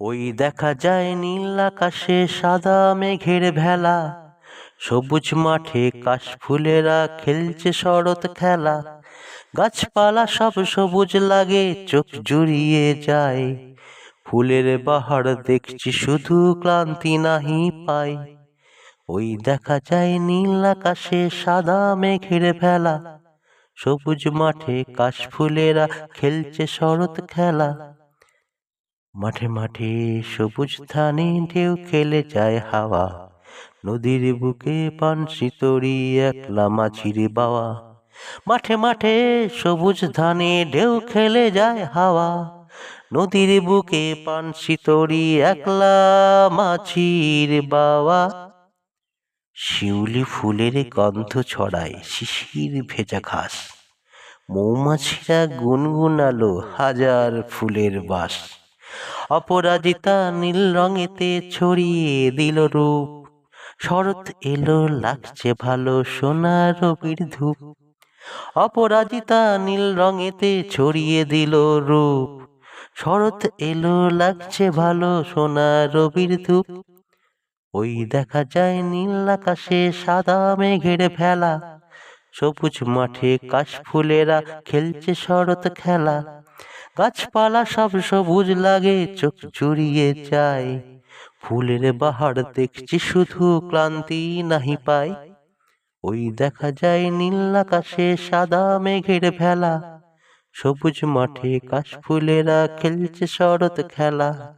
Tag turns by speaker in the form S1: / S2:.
S1: ওই দেখা যায় নীল আকাশে সাদা মেঘের ভেলা। সবুজ মাঠে কাশফুলেরা খেলছে শরৎ খেলা। গাছপালা সব সবুজ লাগে, চোখ জুড়িয়ে যায়। ফুলের বাহার দেখছি শুধু ক্লান্তি নাহি পাই। ওই দেখা যায় নীল আকাশে সাদা মেঘের ভেলা। সবুজ মাঠে কাশফুলেরা খেলছে শরৎ খেলা। মাঠে মাঠে সবুজ ধানে ঢেউ খেলে যায় হাওয়া। নদীর বুকে পানসি তরি একলা মাঝির বাওয়া। মাঠে মাঠে সবুজ ধানে ঢেউ খেলে যায় হাওয়া। নদীর বুকে পানসি তরি একলা মাছির বাওয়া। শিউলি ফুলের গন্ধ ছড়ায় শিশির ভেজা ঘাস। মৌমাছিরা গুনগুনালো হাজার ফুলের বাস। অপরাজিতা নীল রঙেতে ছড়িয়ে দিল রূপ। শরৎ এলো, লাগছে ভালো সোনা রবির ধূপ। অপরাজিতা নীল রঙেতে ছড়িয়ে দিল রূপ। শরৎ এলো, লাগছে ভালো সোনা রবির ধূপ। ওই দেখা যায় নীল আকাশে সাদা মেঘের ফেলা সবুজ মাঠে কাশফুলেরা খেলছে শরৎ খেলা। গাছপালা সব সবুজ লাগে, চোখ জুড়িয়ে যায়। ফুলের বাহার দেখছি শুধু ক্লান্তি নাহি পাই। ওই দেখা যায় নীল আকাশে সাদা মেঘের ভেলা। সবুজ মাঠে কাশ ফুলেরা খেলছে শরৎ খেলা।